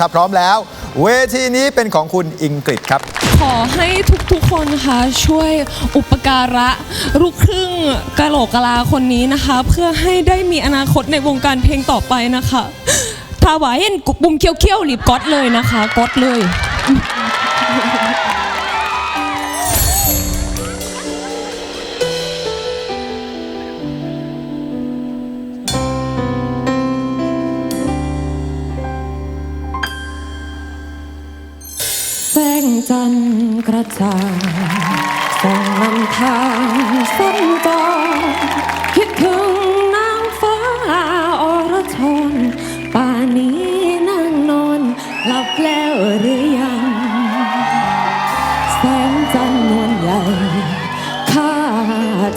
ถ้าพร้อมแล้ว เวทีนี้เป็นของคุณอิงกฤษครับ ขอให้ทุกๆคนนะคะช่วยอุปการะลูกครึ่งกะโหลกกะลาคนนี้นะคะ เพื่อให้ได้มีอนาคตในวงการเพลงต่อไปนะคะถ้าว่าเห็นกุบุมเคี้ยวๆรีบก๊อตเลยนะคะก๊อตเลย งจันทร์กระจ่างส่องนำทางสัญจรคิดถึงนางฟ้าอรชรป่านี้นั่งนอนหลับแล้วหรือยัง แสงจันทร์นวลใหญ่ข้า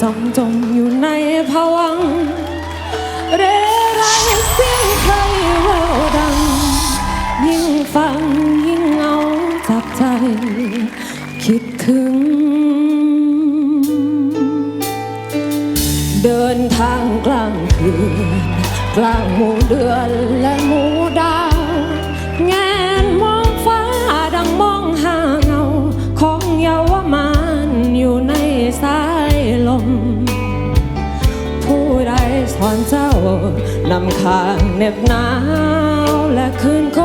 จองจมอยู่ในภวังค์เรไรเสียงใคร คิดถึง เดินทางกลางคืนกลางหมู่เดือนและหมู่ดาวแงนมองฟ้าดังมองหาเงา ของเยาวมานอยู่ในสายลม ผู้ใดสอนเจ้านำข้างเหน็บหนาวและคืนค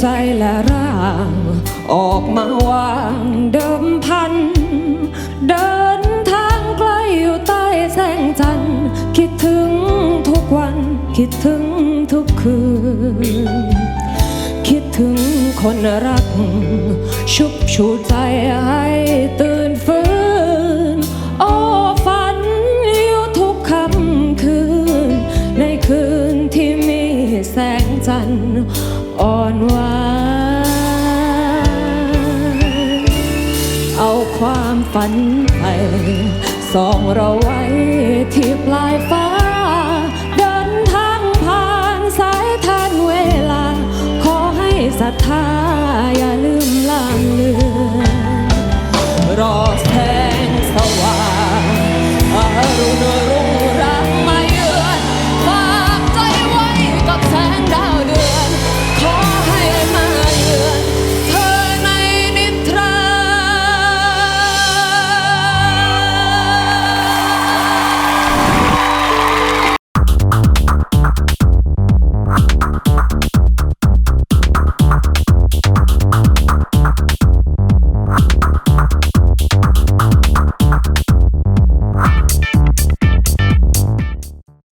ใจและร่าง ออกมาวางเดิมพัน เดินทางไกลอยู่ใต้แสงจันทร์ คิดถึงทุกวัน คิดถึงทุกคืน คิดถึงคนรัก ชุบชูใจให้ตื่นฟื้น โอ้ฝันอยู่ทุกค่ำคืน ในคืนที่มีแสงจันทร์ อ่อนหวานเอาความฝันไปส่องเราไว้ที่ปลายฟ้า เดินทางผ่านสายทานเวลา ขอให้ศรัทธา